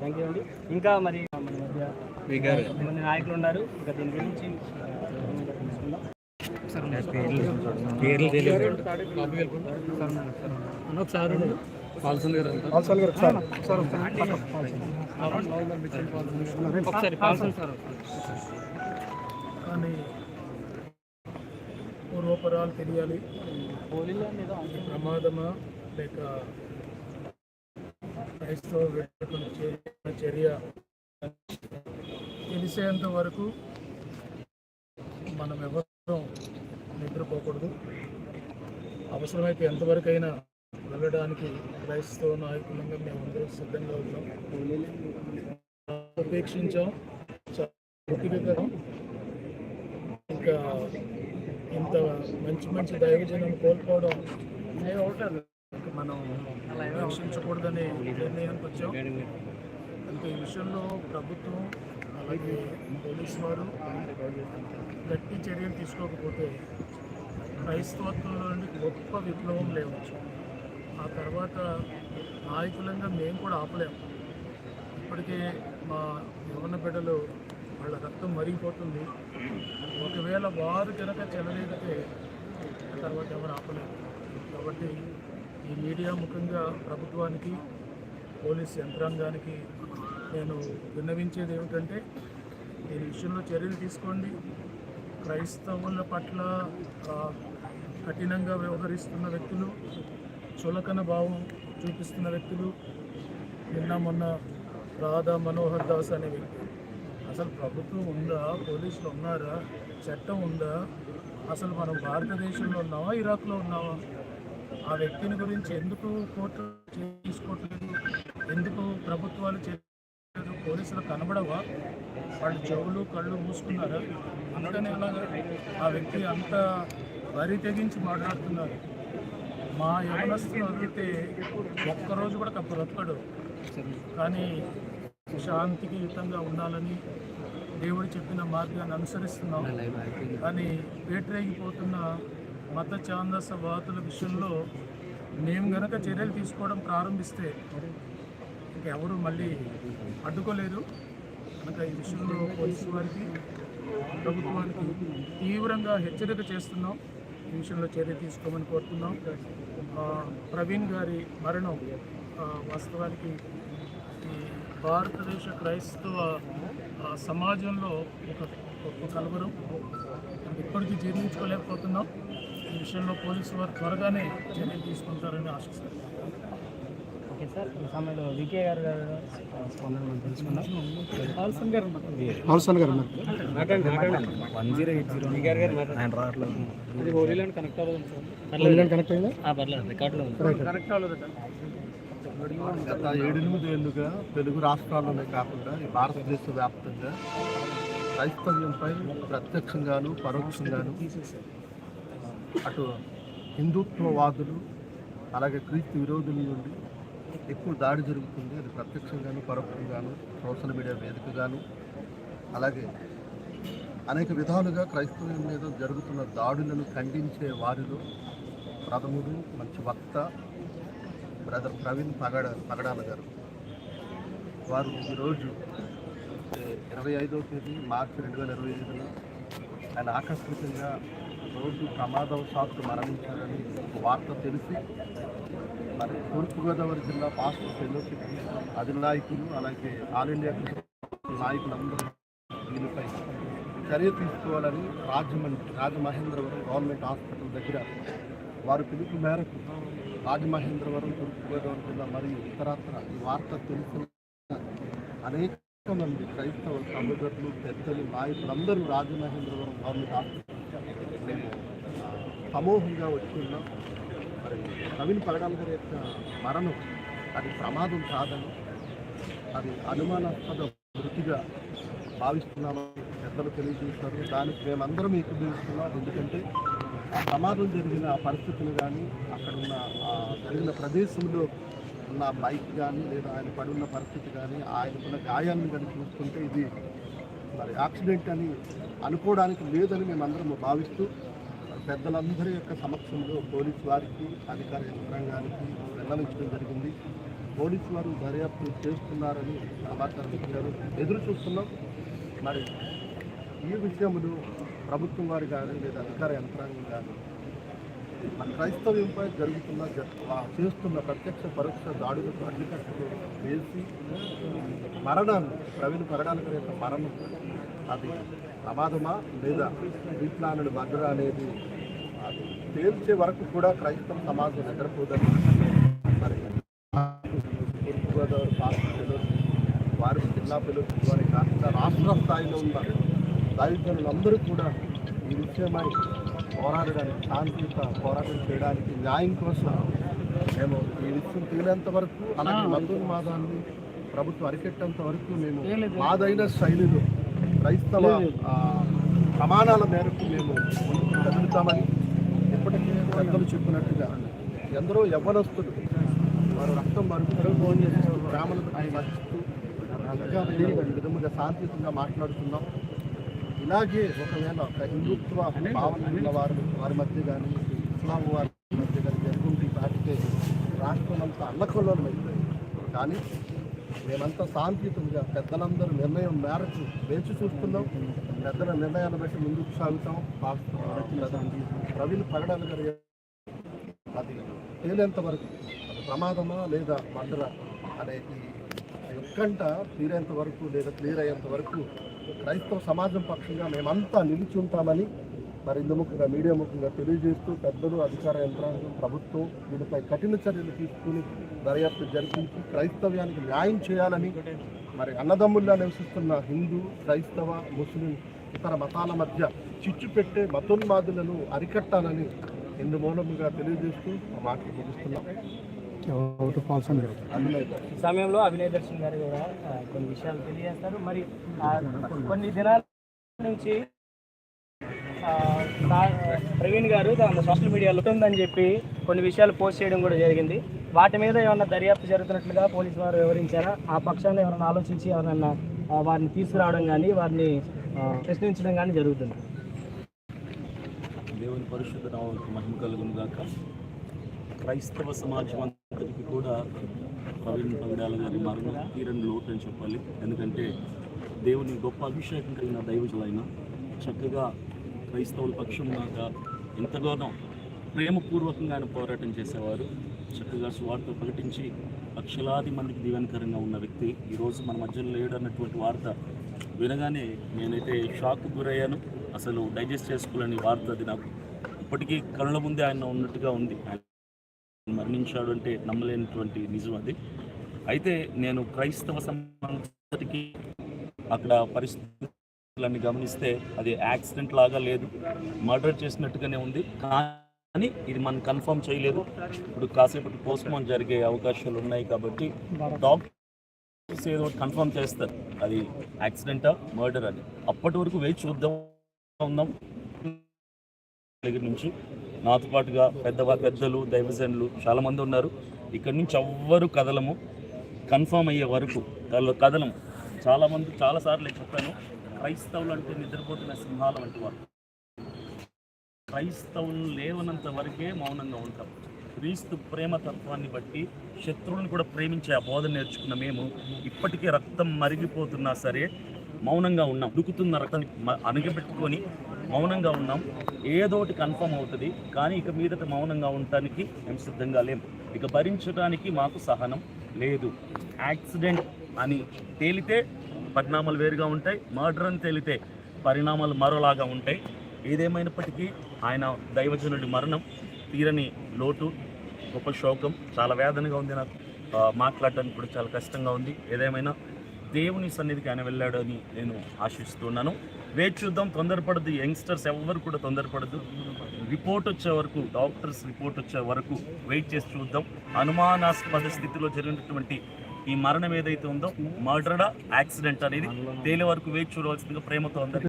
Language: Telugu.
థ్యాంక్ యూ అండి. ఇంకా మరి మన మధ్య కొంతమంది నాయకులు ఉన్నారు. ఇంకా దీని గురించి ఒకసారి కానీ పూర్వపరాలు తెలియాలి. ప్రమాదమా లేక క్రైస్తవ వ్యక్తులు చర్య. తెలిసేంత వరకు మనం ఎవరు నిద్రపోకూడదు. అవసరమైతే ఎంతవరకైనా వెళ్ళడానికి క్రైస్తవ నాయకులంగా మేమందరం సిద్ధంగా ఉన్నాం. ఉపేక్షించాం చాలా ఇంకా ఇంత మంచి మంచి దైవజనం కోల్పోవడం. ఇంకా మనం రక్షించకూడదనే నిర్ణయానికి వచ్చాం. అంటే ఈ విషయంలో ప్రభుత్వం అలాగే పోలీసు వారు గట్టి చర్యలు తీసుకోకపోతే క్రైస్తవత్వంలో నుండి గొప్ప విప్లవం లేవచ్చు. ఆ తర్వాత నాయకులంగా మేము కూడా ఆపలేము ఇప్పటికే మా యవన బిడ్డలు వాళ్ళ రక్తం మరిగిపోతుంది. ఒకవేళ వారు కనుక చెలరేగితే ఆ తర్వాత ఎవరు ఆపలేరు. కాబట్టి ఈ మీడియా ముఖ్యంగా ప్రభుత్వానికి పోలీస్ యంత్రాంగానికి నేను విన్నవించేది ఏమిటంటే దీని విషయంలో చర్యలు తీసుకోండి. క్రైస్తవుల పట్ల కఠినంగా వ్యవహరిస్తున్న వ్యక్తులు చులకన భావం చూపిస్తున్న వ్యక్తులు నిన్న మొన్న రాధా మనోహర్ దాస్ అనే వ్యక్తి. అసలు ప్రభుత్వం ఉందా? పోలీసులు ఉన్నారా? చట్టం ఉందా? అసలు మనం భారతదేశంలో ఉన్నావా ఇరాక్లో ఉన్నావా ఆ వ్యక్తిని గురించి ఎందుకు కోర్టు తీసుకోవట్లేదు? ఎందుకు ప్రభుత్వాలు చేయలేదు పోలీసులు కనబడవా? వాళ్ళు చెవులు కళ్ళు మూసుకున్నారా? అందుకని అలాగా ఆ వ్యక్తి అంత వరి తెగించి మాట్లాడుతున్నారు. మా యవనస్తులు అడిగితే ఒక్కరోజు కూడా బ్రతకడు. కానీ శాంతికి యుతంగా ఉండాలని దేవుడు చెప్పిన మార్గాన్ని అనుసరిస్తున్నాం. కానీ వేటరేగిపోతున్న మత ఛాందస వాతుల విషయంలో మేము గనక చర్యలు తీసుకోవడం ప్రారంభిస్తే ఇంకెవరు మళ్ళీ అడ్డుకోలేదు. కనుక ఈ విషయంలో పోలీసు వారికి ప్రభుత్వానికి తీవ్రంగా హెచ్చరిక చేస్తున్నాం. ఈ విషయంలో చర్య తీసుకోమని కోరుతున్నాం. ప్రవీణ్ గారి మరణం వాస్తవానికి ఈ భారతదేశ క్రైస్తవ సమాజంలో ఒక గొప్ప కలవరం. ఇప్పటికీ జీర్ణించుకోలేకపోతున్నాం. విషయంలో పోలీసు వారు త్వరగానే చర్యలు తీసుకుంటారని ఆశిస్తున్నాం. ఓకే సార్ ఈ సమయంలో వికే గారు గారు స్పందన మనం తెలుసుకుందాం. పాల్సన్ గారు పాల్సాల్ గారు వన్ జీరో ఎయిట్ జీరో ఆయన రావట్లేదు. అది హోలీలాండ్ కనెక్ట్ అవ్వదు ఉన్నారు కనెక్ట్ అయిందా? పర్లేదు. రికార్డులో ఉంది. కనెక్ట్ అవ్వలేదట గత ఏడెనిమిది ఏళ్ళుగా తెలుగు రాష్ట్రాల్లోనే కాకుండా ఈ భారతదేశ వ్యాప్తంగా క్రైస్తవ్యంపై ప్రత్యక్షంగాను పరోక్షంగాను అటు హిందుత్వవాదులు అలాగే క్రీస్తు విరోధుల నుండి ఎక్కువ దాడి జరుగుతుంది. అది ప్రత్యక్షంగాను పరోక్షంగాను సోషల్ మీడియా వేదికగాను. అలాగే అనేక విధాలుగా క్రైస్తవం మీద జరుగుతున్న దాడులను ఖండించే వారిలో ప్రథముడు మంచి వక్త బ్రదర్ ప్రవీణ్ పగడ పగడాల గారు. వారు ఈరోజు ఇరవై ఐదవ తేదీ మార్చి రెండు వేల ఇరవై ఐదులో ఆయన ఆకస్మికంగా రోడ్డు ప్రమాదవశాత్తు మరణించారని వార్త తెలిసి మరి తూర్పుగోదావరి జిల్లా పాస్టర్ ఫెలోషిప్ అధినాయకులు అలాగే ఆల్ ఇండియా నాయకులందరూ దీనిపై చర్య తీసుకోవాలని రాజమండ్రి రాజమహేంద్రవరం గవర్నమెంట్ హాస్పిటల్ దగ్గర వారి పిలుపు మేరకు రాజమహేంద్రవరం తూర్పుగోదావరి జిల్లా మరియు ఇతరత్ర ఈ వార్త తెలిసిన అనేక మంది క్రైస్తవ సహోదరులు పెద్దలు నాయకులందరూ రాజమహేంద్రవరం గవర్నమెంట్ హాస్పిటల్ అమోఘంగా ఆ, మరి నవీన్ పగడాల గారి యొక్క మరణం అది ప్రమాదం కాదని అది అనుమానాస్పద వృత్తిగా భావిస్తున్నామని పెద్దలు తెలియజేస్తారు దానికి మేమందరం ఏకీభవిస్తున్నాం. ఎందుకంటే ఆ ప్రమాదం జరిగిన పరిస్థితులు కానీ అక్కడ ఉన్న జరిగిన ప్రదేశంలో ఉన్న బైక్ కానీ లేదా ఆయన పడున్న పరిస్థితి కానీ ఆయనకున్న గాయాలను కానీ చూసుకుంటే ఇది మరి యాక్సిడెంట్ అని అనుకోవడానికి లేదని మేమందరం భావిస్తూ పెద్దలందరి యొక్క సమక్షంలో పోలీసు వారికి అధికార యంత్రాంగానికి వెల్లడించడం జరిగింది. పోలీసు వారు దర్యాప్తు చేస్తున్నారని సమాచారం ఇచ్చారు ఎదురు చూస్తున్నాం. మరి ఈ విషయములు ప్రభుత్వం వారు కానీ లేదా అధికార యంత్రాంగం కానీ మన క్రైస్తవ్యంపై జరుగుతున్న చేస్తున్న ప్రత్యక్ష పరోక్ష దాడులకు అడ్డుకట్టు వేసి మరణాన్ని ప్రవీణ్ పరడానికి యొక్క మరణం. అది ప్రమాదమా లేదా వీట్లానుడు భద్ర అనేది అది. తేల్చే వరకు కూడా క్రైస్తవ సమాజం నిద్రపోదని మరి తూర్పుగోదావరి పార్టీలు వారి జిల్లా పిలుపు వారి కాకుండా రాష్ట్ర స్థాయిలో ఉన్న దళితులందరూ కూడా ఈ విషయమై పోరాడడానికి శాంతియుత పోరాటం చేయడానికి న్యాయం కోసం మేము ఈ విషయం తేలేంత వరకు అలాగే మతోన్మాదాన్ని ప్రభుత్వం అరికెట్టేంత వరకు మేము మాదైన శైలిలో క్రైస్తవ ప్రమాణాల మేరకు మేము కదులుతామని పెద్దలు చెప్పినట్టుగా ఎందరో యవ్వనస్తులు వారు రక్తం మరుగుతూ ఫోన్ భజిస్తూ ఇంకా మేము విధముగా శాంతియుతంగా మాట్లాడుతున్నాం. ఇలాగే ఒకవేళ ఒక హిందుత్వ భావన ఉన్న వారు వారి మధ్య కానీ ఇస్లాం వారి మధ్య కానీ జరుగుతుంది వాటికే రాష్ట్రం అంతా అల్లకొల్లోలం అయిపోయింది కానీ మేమంతా శాంతియుతంగా పెద్దలందరూ నిర్ణయం మేరకు వేచి చూస్తున్నాం. పెద్దల నిర్ణయాన్ని బట్టి ముందుకు సాగుతాం. ప్రవీణ్ పగడాలు గారి అది తేలేంత వరకు అది ప్రమాదమా లేదా మర్డరా అనేది ఈ ఉత్కంఠ తీరేంత వరకు లేదా క్లియర్ అయ్యేంత వరకు క్రైస్తవ సమాజం పక్షంగా మేమంతా నిలిచి ఉంటామని మరి ఇందు ముఖ్యంగా మీడియా ముఖ్యంగా తెలియజేస్తూ పెద్దలు అధికార యంత్రాంగం ప్రభుత్వం దీనిపై కఠిన చర్యలు తీసుకుని దర్యాప్తు జరిపించి క్రైస్తవ్యానికి న్యాయం చేయాలని మరి అన్నదమ్ముల్లా నివసిస్తున్న హిందూ క్రైస్తవ ముస్లిం ఇతర మతాల మధ్య చిచ్చు పెట్టే మతోన్మాదులను అరికట్టాలని ఇందు మూలముగా తెలియజేస్తూ మాటలు ముగిస్తున్నాం. సమయంలో అభినయ్ దర్శన్ గారు కూడా కొన్ని విషయాలు తెలియజేస్తారు. మరి కొన్ని దినాల నుంచి ప్రవీణ్ గారు తన సోషల్ మీడియాలో ఉందని చెప్పి కొన్ని విషయాలు పోస్ట్ చేయడం కూడా జరిగింది. వాటి మీద ఏమన్నా దర్యాప్తు జరుగుతున్నట్లుగా పోలీసు వారు వివరించారా? ఆ పక్షాన్ని ఎవరైనా ఆలోచించి ఎవరైనా వారిని తీసుకురావడం కానీ వారిని ప్రశ్నించడం కానీ జరుగుతుంది. దేవుని పరిశుద్ధ నామములకు మహిమ కలుగును గాక. క్రైస్తవ సమాజం అంతటికి కూడా ప్రవీణ్ పగడాల గారి మరణం తీరని లోటు అని చెప్పాలి. ఎందుకంటే దేవుని గొప్ప అభిషేకం కలిగిన దైవజులైన చక్కగా క్రైస్తవుల పక్షం నాక ఎంతగానో ప్రేమపూర్వకంగా ఆయన పోరాటం చేసేవారు. చక్కగా సువార్త ప్రకటించి లక్షలాది మందికి దీవెనకరంగా ఉన్న వ్యక్తి ఈరోజు మన మధ్యలో లేడు అన్నటువంటి వార్త వినగానే నేనైతే షాక్ గురయ్యాను. అసలు డైజెస్ట్ చేసుకోలేని వార్త అది నాకు. ఇప్పటికీ కళ్ళ ముందే ఆయన ఉన్నట్టుగా ఉంది. ఆయన మరణించాడు అంటే నమ్మలేనటువంటి నిజం అది. అయితే నేను క్రైస్తవ సమాజానికి అక్కడ పరిస్థితి పరిస్థితులన్నీ గమనిస్తే అది యాక్సిడెంట్ లాగా లేదు. మర్డర్ చేసినట్టుగానే ఉంది. కానీ ఇది మనం కన్ఫర్మ్ చేయలేదు. ఇప్పుడు కాసేపటి పోస్ట్ మార్టం జరిగే అవకాశాలు ఉన్నాయి కాబట్టి డాక్టర్స్ ఏదో కన్ఫర్మ్ చేస్తారు. అది యాక్సిడెంటా మర్డర్ అని. అప్పటి వరకు వేచి చూద్దాం ఉందాం దగ్గర నుంచి నాతో పాటుగా పెద్దవా పెద్దలు దైవజనులు చాలామంది ఉన్నారు. ఇక్కడి నుంచి ఎవ్వరు కదలము. కన్ఫర్మ్ అయ్యే వరకు కదల కదలం చాలామంది చాలాసార్లు నేను చెప్పాను. క్రైస్తవులు అంటే నిద్రపోతున్న సింహాల వంటి వారు క్రైస్తవులు లేవనంత వరకే మౌనంగా ఉంటాం. క్రీస్తు ప్రేమ తత్వాన్ని బట్టి శత్రువులను కూడా ప్రేమించే ఆ బోధన నేర్చుకున్న మేము ఇప్పటికే రక్తం మరిగిపోతున్నా సరే మౌనంగా ఉన్నాం. ఉడుకుతున్న రక్తాన్ని అణగబెట్టుకొని మౌనంగా ఉన్నాం. ఏదో ఒకటి కన్ఫర్మ్ అవుతుంది. కానీ ఇక మీదట మౌనంగా ఉండటానికి మేము సిద్ధంగా లేం. ఇక భరించడానికి మాకు సహనం లేదు. యాక్సిడెంట్ అని తేలితే పరిణామాలు వేరుగా ఉంటాయి మర్డర్ అని తేలితే పరిణామాలు మరోలాగా ఉంటాయి. ఏదేమైనప్పటికీ ఆయన దైవజనుడి మరణం తీరని లోటు గొప్ప శోకం చాలా వేదనగా ఉంది నాకు. మాట్లాడడానికి కూడా చాలా కష్టంగా ఉంది. ఏదేమైనా దేవుని సన్నిధికి ఆయన వెళ్ళాడు అని నేను ఆశిస్తున్నాను. వేచి చూద్దాం తొందరపడదు. యంగ్స్టర్స్ ఎవ్వరు కూడా తొందరపడదు. రిపోర్ట్ వచ్చే వరకు డాక్టర్స్ రిపోర్ట్ వచ్చే వరకు వెయిట్ చేసి చూద్దాం. అనుమానాస్పద స్థితిలో జరిగినటువంటి ఈ మరణం ఏదైతే ఉందో మర్డర్ యాక్సిడెంట్ అనేది తేలి వరకు వేచి చూడవలసిందిగా ప్రేమతో అందరికీ